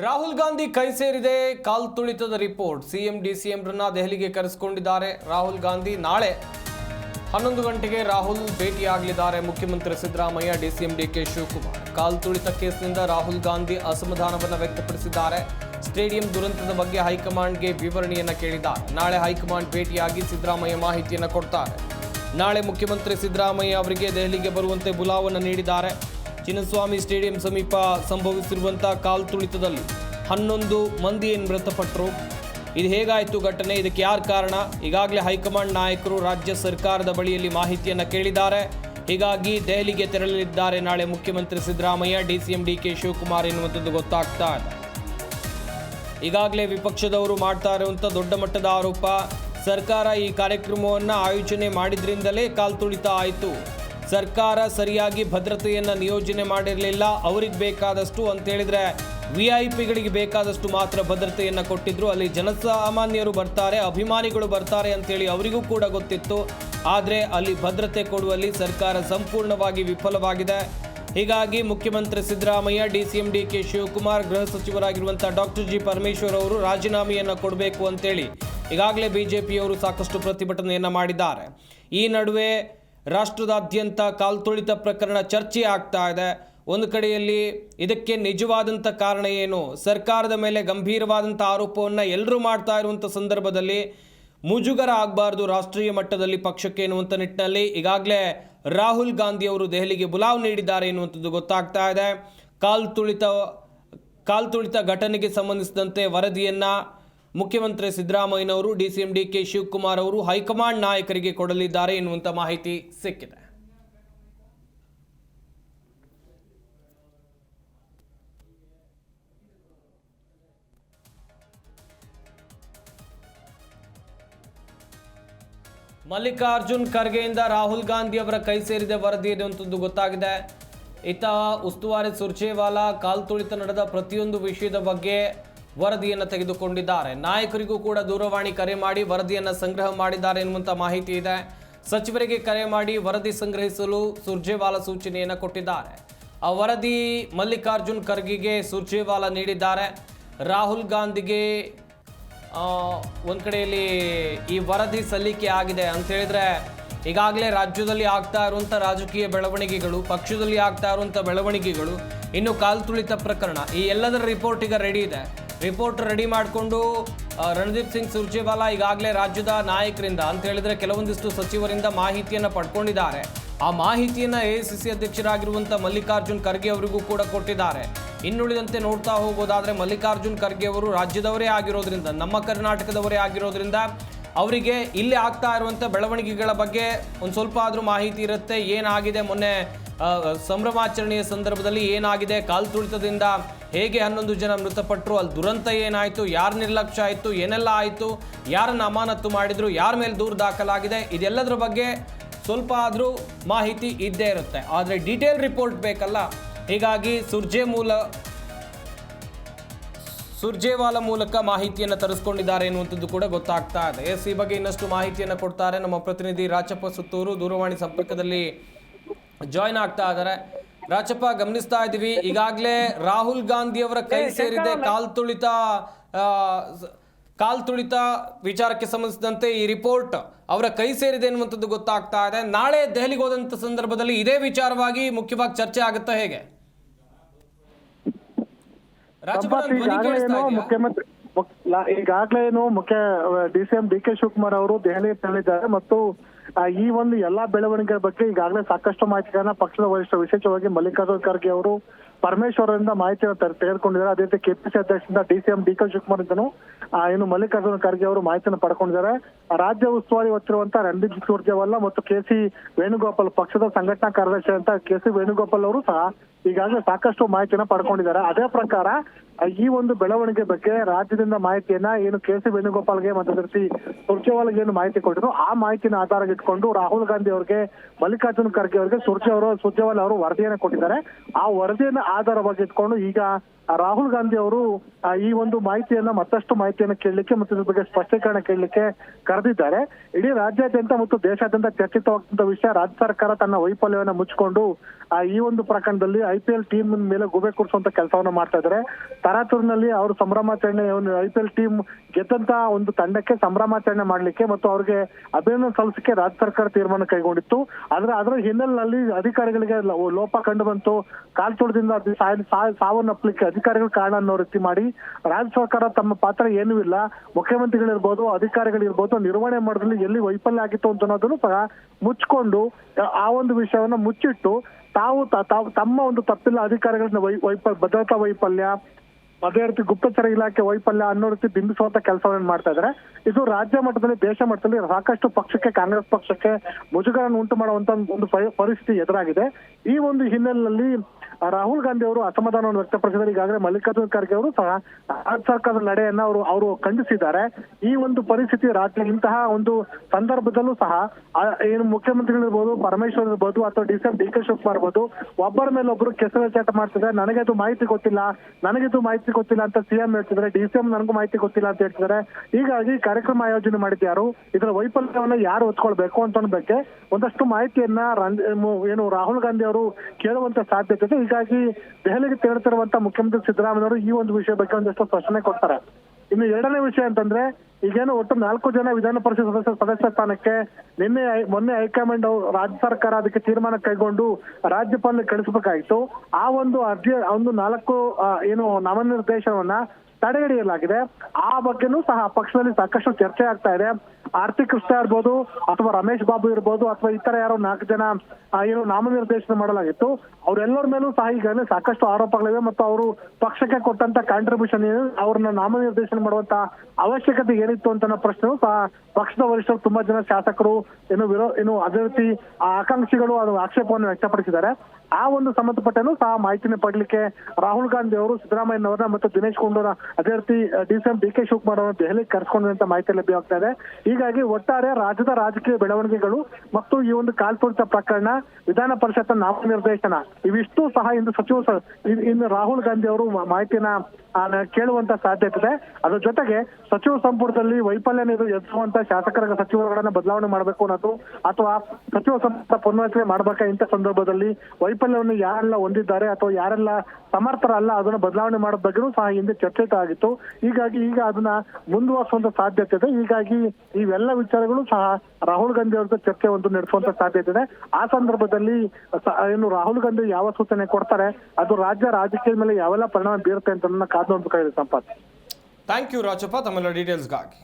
ರಾಹುಲ್ ಗಾಂಧಿ ಕೈ ಸೇರಿದೆ, ಕಾಲ್ ತುಳಿತದ report. CM, ಡಿಸಿಎಂರನ್ನ ದೆಹಲಿಗೆ ಕರೆಸಿಕೊಂಡಿದ್ದಾರೆ. ರಾಹುಲ್ ಗಾಂಧಿ ನಾಳೆ ಹನ್ನೊಂದು ಗಂಟೆಗೆ ರಾಹುಲ್ ಭೇಟಿಯಾಗಲಿದ್ದಾರೆ. ಮುಖ್ಯಮಂತ್ರಿ ಸಿದ್ದರಾಮಯ್ಯ ಡಿ ಡಿಕೆ ಶಿವಕುಮಾರ್. ಕಾಲ್ ತುಳಿತ ಕೇಸ್ನಿಂದ ರಾಹುಲ್ ಗಾಂಧಿ ಅಸಮಾಧಾನವನ್ನು ವ್ಯಕ್ತಪಡಿಸಿದ್ದಾರೆ. ಸ್ಟೇಡಿಯಂ ದುರಂತದ ಬಗ್ಗೆ ಹೈಕಮಾಂಡ್ಗೆ ವಿವರಣೆಯನ್ನು ಕೇಳಿದ್ದಾರೆ. ನಾಳೆ ಹೈಕಮಾಂಡ್ ಭೇಟಿಯಾಗಿ ಸಿದ್ದರಾಮಯ್ಯ ಮಾಹಿತಿಯನ್ನು ಕೊಡ್ತಾರೆ. ನಾಳೆ ಮುಖ್ಯಮಂತ್ರಿ ಸಿದ್ದರಾಮಯ್ಯ ಅವರಿಗೆ ದೆಹಲಿಗೆ ಬರುವಂತೆ ಬುಲಾವನ್ನು ನೀಡಿದ್ದಾರೆ. ಚಿನ್ನಸ್ವಾಮಿ ಸ್ಟೇಡಿಯಂ ಸಮೀಪ ಸಂಭವಿಸಿರುವಂಥ ಕಾಲ್ ತುಳಿತದಲ್ಲಿ ಹನ್ನೊಂದು ಮಂದಿ ಏನು ಮೃತಪಟ್ಟರು ಇದು ಹೇಗಾಯಿತು ಘಟನೆ? ಇದಕ್ಕೆ ಯಾರು ಕಾರಣ? ಈಗಾಗಲೇ ಹೈಕಮಾಂಡ್ ನಾಯಕರು ರಾಜ್ಯ ಸರ್ಕಾರದ ಬಳಿಯಲ್ಲಿ ಮಾಹಿತಿಯನ್ನು ಕೇಳಿದ್ದಾರೆ. ಹೀಗಾಗಿ ದೆಹಲಿಗೆ ತೆರಳಲಿದ್ದಾರೆ ನಾಳೆ ಮುಖ್ಯಮಂತ್ರಿ Siddaramaiah D C M D K Shivakumar ಎನ್ನುವಂಥದ್ದು ಗೊತ್ತಾಗ್ತಾ ಇದೆ. ಈಗಾಗಲೇ ವಿಪಕ್ಷದವರು ಮಾಡ್ತಾ ಇರುವಂಥ ದೊಡ್ಡ ಮಟ್ಟದ ಆರೋಪ, ಸರ್ಕಾರ ಈ ಕಾರ್ಯಕ್ರಮವನ್ನು ಆಯೋಜನೆ ಮಾಡಿದ್ರಿಂದಲೇ ಕಾಲ್ತುಳಿತ ಆಯಿತು. ಸರ್ಕಾರ ಸರಿಯಾಗಿ ಭದ್ರತೆಯನ್ನು ನಿಯೋಜನೆ ಮಾಡಿರಲಿಲ್ಲ, ಅವ್ರಿಗೆ ಬೇಕಾದಷ್ಟು ಅಂತ ಹೇಳಿದ್ರೆ ವಿ ಐ ಪಿಗಳಿಗೆ ಬೇಕಾದಷ್ಟು ಮಾತ್ರ ಭದ್ರತೆಯನ್ನು ಕೊಟ್ಟಿದ್ರು. ಅಲ್ಲಿ ಜನಸಾಮಾನ್ಯರು ಬರ್ತಾರೆ, ಅಭಿಮಾನಿಗಳು ಬರ್ತಾರೆ ಅಂತೇಳಿ ಅವರಿಗೂ ಕೂಡ ಗೊತ್ತಿತ್ತು. ಆದರೆ ಅಲ್ಲಿ ಭದ್ರತೆ ಕೊಡುವಲ್ಲಿ ಸರ್ಕಾರ ಸಂಪೂರ್ಣವಾಗಿ ವಿಫಲವಾಗಿದೆ. ಹೀಗಾಗಿ ಮುಖ್ಯಮಂತ್ರಿ Siddaramaiah, D C M D K Shivakumar, ಗೃಹ ಸಚಿವರಾಗಿರುವಂಥ ಡಾಕ್ಟರ್ ಜಿ ಪರಮೇಶ್ವರ್ ಅವರು ರಾಜೀನಾಮೆಯನ್ನು ಕೊಡಬೇಕು ಅಂತೇಳಿ ಈಗಾಗಲೇ ಬಿಜೆಪಿಯವರು ಸಾಕಷ್ಟು ಪ್ರತಿಭಟನೆಯನ್ನು ಮಾಡಿದ್ದಾರೆ. ಈ ನಡುವೆ ರಾಷ್ಟ್ರದಾದ್ಯಂತ ಕಾಲ್ತುಳಿತ ಪ್ರಕರಣ ಚರ್ಚೆ ಆಗ್ತಾ ಇದೆ. ಒಂದು ಕಡೆಯಲ್ಲಿ ಇದಕ್ಕೆ ನಿಜವಾದಂಥ ಕಾರಣ ಏನು? ಸರ್ಕಾರದ ಮೇಲೆ ಗಂಭೀರವಾದಂಥ ಆರೋಪವನ್ನು ಎಲ್ಲರೂ ಮಾಡ್ತಾ ಇರುವಂಥ ಸಂದರ್ಭದಲ್ಲಿ ಮುಜುಗರ ಆಗಬಾರ್ದು ರಾಷ್ಟ್ರೀಯ ಮಟ್ಟದಲ್ಲಿ ಪಕ್ಷಕ್ಕೆ ಎನ್ನುವಂಥ ನಿಟ್ಟಿನಲ್ಲಿ. ಈಗಾಗಲೇ ರಾಹುಲ್ ಗಾಂಧಿ ಅವರು ದೆಹಲಿಗೆ ಬುಲಾವ್ ನೀಡಿದ್ದಾರೆ ಎನ್ನುವಂಥದ್ದು ಗೊತ್ತಾಗ್ತಾ ಇದೆ. ಕಾಲ್ತುಳಿತ ಕಾಲ್ತುಳಿತ ಘಟನೆಗೆ ಸಂಬಂಧಿಸಿದಂತೆ ವರದಿಯನ್ನು ಮುಖ್ಯಮಂತ್ರಿ ಸಿದ್ದರಾಮಯ್ಯನವರು D C M D K Shivakumar ಅವರು ಹೈಕಮಾಂಡ್ ನಾಯಕರಿಗೆ ಕೊಡಲಿದ್ದಾರೆ ಎನ್ನುವಂಥ ಮಾಹಿತಿ ಸಿಕ್ಕಿದೆ. ಮಲ್ಲಿಕಾರ್ಜುನ್ ಖರ್ಗೆಯಿಂದ ರಾಹುಲ್ ಗಾಂಧಿ ಅವರ ಕೈ ಸೇರಿದ ವರದಿ ಇರುವಂಥದ್ದು ಗೊತ್ತಾಗಿದೆ. ಇತ್ತ ಉಸ್ತುವಾರಿ ಸುರ್ಜೇವಾಲಾ ಕಾಲ್ತುಳಿತ ನಡೆದ ಪ್ರತಿಯೊಂದು ವಿಷಯದ ಬಗ್ಗೆ ವರದಿಯನ್ನು ತೆಗೆದುಕೊಂಡಿದ್ದಾರೆ. ನಾಯಕರಿಗೂ ಕೂಡ ದೂರವಾಣಿ ಕರೆ ಮಾಡಿ ವರದಿಯನ್ನು ಸಂಗ್ರಹ ಮಾಡಿದ್ದಾರೆ ಎನ್ನುವಂಥ ಮಾಹಿತಿ ಇದೆ. ಸಚಿವರಿಗೆ ಕರೆ ಮಾಡಿ ವರದಿ ಸಂಗ್ರಹಿಸಲು ಸುರ್ಜೇವಾಲಾ ಸೂಚನೆಯನ್ನು ಕೊಟ್ಟಿದ್ದಾರೆ. ಆ ವರದಿ ಮಲ್ಲಿಕಾರ್ಜುನ್ ಖರ್ಗೆಗೆ ಸುರ್ಜೇವಾಲಾ ನೀಡಿದ್ದಾರೆ. ರಾಹುಲ್ ಗಾಂಧಿಗೆ ಒಂದು ಕಡೆಯಲ್ಲಿ ಈ ವರದಿ ಸಲ್ಲಿಕೆ ಆಗಿದೆ ಅಂತ ಹೇಳಿದ್ರೆ, ಈಗಾಗಲೇ ರಾಜ್ಯದಲ್ಲಿ ಆಗ್ತಾ ಇರುವಂಥ ರಾಜಕೀಯ ಬೆಳವಣಿಗೆಗಳು, ಪಕ್ಷದಲ್ಲಿ ಆಗ್ತಾ ಇರುವಂಥ ಬೆಳವಣಿಗೆಗಳು, ಇನ್ನು ಕಾಲ್ತುಳಿತ ಪ್ರಕರಣ, ಈ ಎಲ್ಲದರ ರಿಪೋರ್ಟ್ ಈಗ ರೆಡಿ ಇದೆ. ರಿಪೋರ್ಟ್ ರೆಡಿ ಮಾಡಿಕೊಂಡು ರಣದೀಪ್ ಸಿಂಗ್ ಸುರ್ಜೇವಾಲಾ ಈಗಾಗಲೇ ರಾಜ್ಯದ ನಾಯಕರಿಂದ ಅಂತ ಹೇಳಿದ್ರೆ ಕೆಲವೊಂದಿಷ್ಟು ಸಚಿವರಿಂದ ಮಾಹಿತಿಯನ್ನು ಪಡ್ಕೊಂಡಿದ್ದಾರೆ. ಆ ಮಾಹಿತಿಯನ್ನ ಎ ಸಿ ಸಿ ಅಧ್ಯಕ್ಷರಾಗಿರುವಂಥ ಮಲ್ಲಿಕಾರ್ಜುನ್ ಖರ್ಗೆ ಅವರಿಗೂ ಕೂಡ ಕೊಟ್ಟಿದ್ದಾರೆ. ಇನ್ನುಳಿದಂತೆ ನೋಡ್ತಾ ಹೋಗೋದಾದ್ರೆ ಮಲ್ಲಿಕಾರ್ಜುನ್ ಖರ್ಗೆ ಅವರು ರಾಜ್ಯದವರೇ ಆಗಿರೋದ್ರಿಂದ, ನಮ್ಮ ಕರ್ನಾಟಕದವರೇ ಆಗಿರೋದ್ರಿಂದ ಅವರಿಗೆ ಇಲ್ಲಿ ಆಗ್ತಾ ಇರುವಂಥ ಬೆಳವಣಿಗೆಗಳ ಬಗ್ಗೆ ಒಂದು ಸ್ವಲ್ಪ ಆದರೂ ಮಾಹಿತಿ ಇರುತ್ತೆ. ಏನಾಗಿದೆ ಮೊನ್ನೆ ಸಂಭ್ರಮಾಚರಣೆಯ ಸಂದರ್ಭದಲ್ಲಿ ಏನಾಗಿದೆ ಕಾಲ್ ತುಳಿತದಿಂದ ಹೇಗೆ ಹನ್ನೊಂದು ಜನ ಮೃತಪಟ್ಟರು ಅಲ್ಲಿ ದುರಂತ ಏನಾಯಿತು, ಯಾರ ನಿರ್ಲಕ್ಷ್ಯ ಆಯಿತು, ಏನೆಲ್ಲ ಆಯಿತು, ಯಾರನ್ನು ಅಮಾನತ್ತು ಮಾಡಿದರು, ಯಾರ ಮೇಲೆ ದೂರು ದಾಖಲಾಗಿದೆ, ಇದೆಲ್ಲದರ ಬಗ್ಗೆ ಸ್ವಲ್ಪ ಆದರೂ ಮಾಹಿತಿ ಇದ್ದೇ ಇರುತ್ತೆ. ಆದರೆ ಡೀಟೇಲ್ ರಿಪೋರ್ಟ್ ಬೇಕಲ್ಲ? ಹೀಗಾಗಿ ಸುರ್ಜೆ ಮೂಲ, ಸುರ್ಜೇವಾಲ ಮೂಲಕ ಮಾಹಿತಿಯನ್ನು ತರಿಸ್ಕೊಂಡಿದ್ದಾರೆ ಎನ್ನುವಂಥದ್ದು ಕೂಡ ಗೊತ್ತಾಗ್ತಾ ಇದೆ. ಎಸ್, ಈ ಬಗ್ಗೆ ಇನ್ನಷ್ಟು ಮಾಹಿತಿಯನ್ನು ಕೊಡ್ತಾರೆ ನಮ್ಮ ಪ್ರತಿನಿಧಿ ರಾಚಪ್ಪ ಸುತ್ತೂರು ದೂರವಾಣಿ ಸಂಪರ್ಕದಲ್ಲಿ ಜಾಯ್ನ್ ಆಗ್ತಾ ಇದ್ದಾರೆ. ರಾಚಪ್ಪ ಗಮನಿಸ್ತಾ ಇದ್ದೀವಿ. ಈಗಾಗಲೇ ರಾಹುಲ್ ಗಾಂಧಿ ಅವರ ಕೈ ಸೇರಿದೆ. ಕಾಲ್ ತುಳಿತ ಕಾಲ್ ತುಳಿತ ವಿಚಾರಕ್ಕೆ ಸಂಬಂಧಿಸಿದಂತೆ ಈ ರಿಪೋರ್ಟ್ ಅವರ ಕೈ ಸೇರಿದೆ ಎನ್ನುವಂಥದ್ದು ಗೊತ್ತಾಗ್ತಾ ಇದೆ. ನಾಳೆ ದೆಹಲಿಗೆ ಹೋದಂತ ಸಂದರ್ಭದಲ್ಲಿ ಇದೇ ವಿಚಾರವಾಗಿ ಮುಖ್ಯವಾಗಿ ಚರ್ಚೆ ಆಗುತ್ತಾ ಹೇಗೆ? ರಾಜಪ್ಪ ಈಗಾಗಲೇ? ಮುಖ್ಯಮಂತ್ರಿ ಮುಕ್- ಲ- ಈಗಾಗ್ಲೇನು ಮುಖ್ಯ D C M D K Shivakumar ಅವರು ದೆಹಲಿ ತೆರಳಿದ್ದಾರೆ ಮತ್ತು ಈ ಒಂದು ಎಲ್ಲಾ ಬೆಳವಣಿಗೆ ಬಗ್ಗೆ ಈಗಾಗಲೇ ಸಾಕಷ್ಟು ಮಾಹಿತಿಗಳನ್ನ ಪಕ್ಷದ ವರಿಷ್ಠ ವಿಶೇಷವಾಗಿ ಮಲ್ಲಿಕಾರ್ಜುನ ಖರ್ಗೆ ಅವರು ಪರಮೇಶ್ವರರಿಂದ ಮಾಹಿತಿಯನ್ನು ತೆಗೆದುಕೊಂಡಿದ್ದಾರೆ. ಅದೇ ರೀತಿ KPC ಅಧ್ಯಕ್ಷರಿಂದ D C M D K Shivakumar ಇಂದನು ಏನು ಮಲ್ಲಿಕಾರ್ಜುನ ಖರ್ಗೆ ಅವರು ಮಾಹಿತಿಯನ್ನು ಪಡ್ಕೊಂಡಿದ್ದಾರೆ. ರಾಜ್ಯ ಉಸ್ತುವಾರಿ ಹೊತ್ತಿರುವಂತ ರಣದೀಪ್ ಸುರ್ಜೇವಾಲಾ ಮತ್ತು ಕೆ ಸಿ ವೇಣುಗೋಪಾಲ್ ಪಕ್ಷದ ಸಂಘಟನಾ ಕಾರ್ಯದರ್ಶಿ ಅಂತ ಕೆ ಸಿ ವೇಣುಗೋಪಾಲ್ ಅವರು ಸಹ ಈಗಾಗಲೇ ಸಾಕಷ್ಟು ಮಾಹಿತಿಯನ್ನ ಪಡ್ಕೊಂಡಿದ್ದಾರೆ. ಅದೇ ಪ್ರಕಾರ ಈ ಒಂದು ಬೆಳವಣಿಗೆ ಬಗ್ಗೆ ರಾಜ್ಯದಿಂದ ಮಾಹಿತಿಯನ್ನ ಏನು ಕೆ ಸಿ ವೇಣುಗೋಪಾಲ್ಗೆ ಮತ್ತು ಸುರ್ಜೇವಾಲ್ಗೆ ಏನು ಮಾಹಿತಿ ಕೊಟ್ಟರು ಆ ಮಾಹಿತಿನ ಆಧಾರ ಇಟ್ಕೊಂಡು ರಾಹುಲ್ ಗಾಂಧಿ ಅವರಿಗೆ, ಮಲ್ಲಿಕಾರ್ಜುನ್ ಖರ್ಗೆ ಅವರಿಗೆ ಸುರ್ಜೆ ಅವರು, ಸುರ್ಜೇವಾಲ್ ಅವರು ವರದಿಯನ್ನು ಕೊಟ್ಟಿದ್ದಾರೆ. ಆ ವರದಿಯನ್ನ ಆಧಾರವಾಗಿ ಇಟ್ಕೊಂಡು ಈಗ ರಾಹುಲ್ ಗಾಂಧಿ ಅವರು ಈ ಒಂದು ಮಾಹಿತಿಯನ್ನ ಮತ್ತಷ್ಟು ಮಾಹಿತಿಯನ್ನ ಕೇಳಲಿಕ್ಕೆ ಮತ್ತು ಇದ್ರ ಬಗ್ಗೆ ಸ್ಪಷ್ಟೀಕರಣ ಕೇಳಲಿಕ್ಕೆ ಕರೆದಿದ್ದಾರೆ. ಇಡೀ ರಾಜ್ಯಾದ್ಯಂತ ಮತ್ತು ದೇಶಾದ್ಯಂತ ಚರ್ಚಿತವಾದಂತ ವಿಷಯ, ರಾಜ್ಯ ಸರ್ಕಾರ ತನ್ನ ವೈಫಲ್ಯವನ್ನ ಮುಚ್ಚಿಕೊಂಡು ಈ ಒಂದು ಪ್ರಕರಣದಲ್ಲಿ ಐ ಪಿ ಎಲ್ ಟೀಮ್ ಮೇಲೆ ಗುಬೆ ಕೂರಿಸುವಂತ ಕೆಲಸವನ್ನ ಮಾಡ್ತಾ ಇದ್ದಾರೆ. ಕಾರಾತೂರಿನಲ್ಲಿ ಅವರು ಸಂಭ್ರಮಾಚರಣೆ ಐ ಪಿ ಎಲ್ ಟೀಮ್ ಗೆದ್ದಂತ ಒಂದು ತಂಡಕ್ಕೆ ಸಂಭ್ರಮಾಚರಣೆ ಮಾಡಲಿಕ್ಕೆ ಮತ್ತು ಅವ್ರಿಗೆ ಅಭಿನಂದನೆ ಸಲ್ಲಿಸಕ್ಕೆ ರಾಜ್ಯ ಸರ್ಕಾರ ತೀರ್ಮಾನ ಕೈಗೊಂಡಿತ್ತು. ಆದ್ರೆ ಅದರ ಹಿನ್ನೆಲೆಯಲ್ಲಿ ಅಧಿಕಾರಿಗಳಿಗೆ ಲೋಪ ಕಂಡು ಬಂತು. ಸಾಯ್- ಸಾಯ್- ಸಾವನ್ನಪ್ಪಲಿಕ್ಕೆ ಅಧಿಕಾರಿಗಳು ಕಾರಣ ಅನ್ನೋ ರೀತಿ ಮಾಡಿ. ರಾಜ್ಯ ಸರ್ಕಾರ ತಮ್ಮ ಪಾತ್ರ ಏನೂ ಇಲ್ಲ. ಮುಖ್ಯಮಂತ್ರಿಗಳಿರ್ಬೋದು, ಅಧಿಕಾರಿಗಳಿರ್ಬೋದು, ನಿರ್ವಹಣೆ ಮಾಡೋದ್ರಲ್ಲಿ ಎಲ್ಲಿ ವೈಫಲ್ಯ ಆಗಿತ್ತು ಅಂತ ಅನ್ನೋದನ್ನು ಸಹ ಮುಚ್ಕೊಂಡು ಆ ಒಂದು ವಿಷಯವನ್ನ ಮುಚ್ಚಿಟ್ಟು ತಾವು ತಾವು ತಮ್ಮ ಒಂದು ತಪ್ಪಿಲ್ಲ ಅಧಿಕಾರಿಗಳನ್ನ ವೈ, ವೈಫ, ಭದ್ರತಾ ವೈಫಲ್ಯ ಅದೇ ರೀತಿ ಗುಪ್ತಚರ ಇಲಾಖೆ ವೈಫಲ್ಯ ಅನ್ನೋ ರೀತಿ ಬಿಂಬಿಸುವಂತ ಕೆಲಸವನ್ನು ಮಾಡ್ತಾ ಇದ್ದಾರೆ ಇದು ರಾಜ್ಯ ಮಟ್ಟದಲ್ಲಿ, ದೇಶ ಮಟ್ಟದಲ್ಲಿ ಸಾಕಷ್ಟು ಪಕ್ಷಕ್ಕೆ, ಕಾಂಗ್ರೆಸ್ ಪಕ್ಷಕ್ಕೆ ಮುಜುಗರನ್ನು ಉಂಟು ಮಾಡುವಂತ ಒಂದು ಪರಿ- ಪರಿಸ್ಥಿತಿ ಎದುರಾಗಿದೆ. ಈ ಒಂದು ಹಿನ್ನೆಲೆಯಲ್ಲಿ ರಾಹುಲ್ ಗಾಂಧಿ ಅವರು ಅಸಮಾಧಾನವನ್ನು ವ್ಯಕ್ತಪಡಿಸಿದ್ದಾರೆ. ಈಗಾಗಲೇ ಮಲ್ಲಿಕಾರ್ಜುನ ಖರ್ಗೆ ಅವರು ಸಹ ರಾಜ್ಯ ಸರ್ಕಾರದ ನಡೆಯನ್ನ ಅವರು ಅವರು ಖಂಡಿಸಿದ್ದಾರೆ. ಈ ಒಂದು ಪರಿಸ್ಥಿತಿ ರಾಜ್ಯ ಇಂತಹ ಒಂದು ಸಂದರ್ಭದಲ್ಲೂ ಸಹ ಏನು ಮುಖ್ಯಮಂತ್ರಿಗಳಿರ್ಬೋದು ಪರಮೇಶ್ವರ್ ಇರ್ಬೋದು, ಅಥವಾ D C D K Shivakumar ಇರ್ಬೋದು, ಒಬ್ಬರ ಮೇಲೆ ಒಬ್ಬರು ಕೆಸರ ಚಾಟ ಮಾಡ್ತಿದ್ದಾರೆ. ನನಗೆ ಅದು ಮಾಹಿತಿ ಗೊತ್ತಿಲ್ಲ ನನಗಿದು ಮಾಹಿತಿ ಗೊತ್ತಿಲ್ಲ ಅಂತ ಸಿಎಂ ಹೇಳ್ತಿದ್ದಾರೆ. ಡಿ ಸಿ ಎಂ ನನಗೂ ಮಾಹಿತಿ ಗೊತ್ತಿಲ್ಲ ಅಂತ ಹೇಳ್ತಿದ್ದಾರೆ. ಹೀಗಾಗಿ ಕಾರ್ಯಕ್ರಮ ಆಯೋಜನೆ ಮಾಡಿದ್ಯಾರು. ಇದರ ವೈಫಲ್ಯವನ್ನ ಯಾರು ಹೊತ್ಕೊಳ್ಬೇಕು ಅಂತ ಬಗ್ಗೆ ಒಂದಷ್ಟು ಮಾಹಿತಿಯನ್ನ ಏನು ರಾಹುಲ್ ಗಾಂಧಿ ಅವರು ಕೇಳುವಂತ ಸಾಧ್ಯತೆ ಇದೆ. ಹೀಗಾಗಿ ದೆಹಲಿಗೆ ತೆರಳುತ್ತಿರುವಂತ ಮುಖ್ಯಮಂತ್ರಿ ಸಿದ್ದರಾಮಯ್ಯ ಅವರು ಈ ಒಂದು ವಿಷಯ ಬಗ್ಗೆ ಒಂದಷ್ಟು ಸ್ಪಷ್ಟನೆ ಕೊಡ್ತಾರೆ. ಇನ್ನು ಎರಡನೇ ವಿಷಯ ಅಂತಂದ್ರೆ, ಈಗೇನು ಒಟ್ಟು ನಾಲ್ಕು ಜನ ವಿಧಾನ ಪರಿಷತ್ ಸದಸ್ಯ ಸದಸ್ಯ ಸ್ಥಾನಕ್ಕೆ ನಿನ್ನೆ ಮೊನ್ನೆ ಹೈಕಮಾಂಡ್ ರಾಜ್ಯ ಸರ್ಕಾರ ಅದಕ್ಕೆ ತೀರ್ಮಾನ ಕೈಗೊಂಡು ರಾಜ್ಯಪಾಲ ಕಳಿಸಬೇಕಾಯಿತು ಆ ಒಂದು ಅರ್ಜಿ ಒಂದು ನಾಲ್ಕು ಏನು ನಾಮನಿರ್ದೇಶನವನ್ನ ತಡೆಹಿಡಿಯಲಾಗಿದೆ ಆ ಬಗ್ಗೆನೂ ಸಹ ಪಕ್ಷದಲ್ಲಿ ಸಾಕಷ್ಟು ಚರ್ಚೆ ಆಗ್ತಾ ಇದೆ. ಆರ್ತಿ ಕೃಷ್ಣ ಇರ್ಬೋದು, ಅಥವಾ ರಮೇಶ್ ಬಾಬು ಇರ್ಬೋದು, ಅಥವಾ ಇತರ ಯಾರೋ ನಾಲ್ಕು ಜನ ಏನು ನಾಮನಿರ್ದೇಶನ ಮಾಡಲಾಗಿತ್ತು. ಅವರೆಲ್ಲರ ಮೇಲೂ ಸಹ ಈಗಾಗಲೇ ಸಾಕಷ್ಟು ಆರೋಪಗಳಿವೆ ಮತ್ತು ಅವರು ಪಕ್ಷಕ್ಕೆ ಕೊಟ್ಟಂತ ಕಾಂಟ್ರಿಬ್ಯೂಷನ್ ಏನು ಅವ್ರನ್ನ ನಾಮನಿರ್ದೇಶನ ಮಾಡುವಂತ ಅವಶ್ಯಕತೆ ಏನಿತ್ತು ಅಂತ ಅನ್ನೋ ಪ್ರಶ್ನೆಯೂ ಸಹ ಪಕ್ಷದ ವರಿಷ್ಠರು ತುಂಬಾ ಜನ ಶಾಸಕರು ಏನು ವಿರೋ ಏನು ಅಭಿವೃದ್ಧಿ, ಆ, ಆಕಾಂಕ್ಷಿಗಳು ಅದು ಆಕ್ಷೇಪವನ್ನು ವ್ಯಕ್ತಪಡಿಸಿದ್ದಾರೆ. ಆ ಒಂದು ಸಂಬಂಧಪಟ್ಟನು ಸಹ ಮಾಹಿತಿನ ಪಡಲಿಕ್ಕೆ ರಾಹುಲ್ ಗಾಂಧಿ ಅವರು ಸಿದ್ದರಾಮಯ್ಯನವರನ್ನ ಮತ್ತು ದಿನೇಶ್ ಗುಂಡೂರ ಅದೇ ರೀತಿ D C M D K Shivakumar ಅವರನ್ನು ದೆಹಲಿಗೆ ಕರೆಸ್ಕೊಂಡಂತ ಮಾಹಿತಿ ಲಭ್ಯವಾಗ್ತಾ ಇದೆ. ಹೀಗಾಗಿ ಒಟ್ಟಾರೆ ರಾಜ್ಯದ ರಾಜಕೀಯ ಬೆಳವಣಿಗೆಗಳು ಮತ್ತು ಈ ಒಂದು ಕಾಲ್ಪುರಿತ ಪ್ರಕರಣ ವಿಧಾನ ಪರಿಷತ್ ನಾಮನಿರ್ದೇಶನ, ಇವಿಷ್ಟು ಸಹ ಇಂದು ಸಚಿವ ಇನ್ನು ರಾಹುಲ್ ಗಾಂಧಿ ಅವರು ಮಾಹಿತಿನ ಕೇಳುವಂತ ಸಾಧ್ಯತೆ ಇದೆ. ಅದರ ಜೊತೆಗೆ ಸಚಿವ ಸಂಪುಟದಲ್ಲಿ ವೈಫಲ್ಯ ಎದುರುವಂತ ಶಾಸಕರ ಸಚಿವರುಗಳನ್ನ ಬದಲಾವಣೆ ಮಾಡಬೇಕು ಅನ್ನೋದು, ಅಥವಾ ಸಚಿವ ಸಂಪುಟ ಪುನರ್ರಚನೆ ಮಾಡಬೇಕಾ ಇಂಥ ಸಂದರ್ಭದಲ್ಲಿ ವೈಫಲ್ಯವನ್ನು ಯಾರೆಲ್ಲ ಹೊಂದಿದ್ದಾರೆ ಅಥವಾ ಯಾರೆಲ್ಲ ಸಮರ್ಥರಲ್ಲ ಅದನ್ನು ಬದಲಾವಣೆ ಮಾಡೋ ಬಗ್ಗೆನೂ ಸಹ ಹಿಂದೆ ಚರ್ಚೆ ಆಗಿತ್ತು. ಹೀಗಾಗಿ ಈಗ ಅದನ್ನ ಮುಂದುವರಿಸುವಂತ ಸಾಧ್ಯತೆ ಇದೆ. ಹೀಗಾಗಿ ಇವೆಲ್ಲ ವಿಚಾರಗಳು ಸಹ ರಾಹುಲ್ ಗಾಂಧಿ ಅವ್ರ ಚರ್ಚೆ ಒಂದು ನಡೆಸುವಂತ ಸಾಧ್ಯತೆ ಇದೆ. ಆ ಸಂದರ್ಭದಲ್ಲಿ ಏನು ರಾಹುಲ್ ಗಾಂಧಿ ಯಾವ ಸೂಚನೆ ಕೊಡ್ತಾರೆ, ಅದು ರಾಜ್ಯ ರಾಜಕೀಯದ ಮೇಲೆ ಯಾವೆಲ್ಲ ಪರಿಣಾಮ ಬೀರುತ್ತೆ ಅಂತ ಕಾದು ನೋಡ್ಬೇಕಾಗಿದೆ ಸಂಪತ್ ಥ್ಯಾಂಕ್ ಯು ರಾಜಪ್ಪ. ತಮ್ಮೆಲ್ಲ ಡೀಟೇಲ್ಸ್ಗಾಗಿ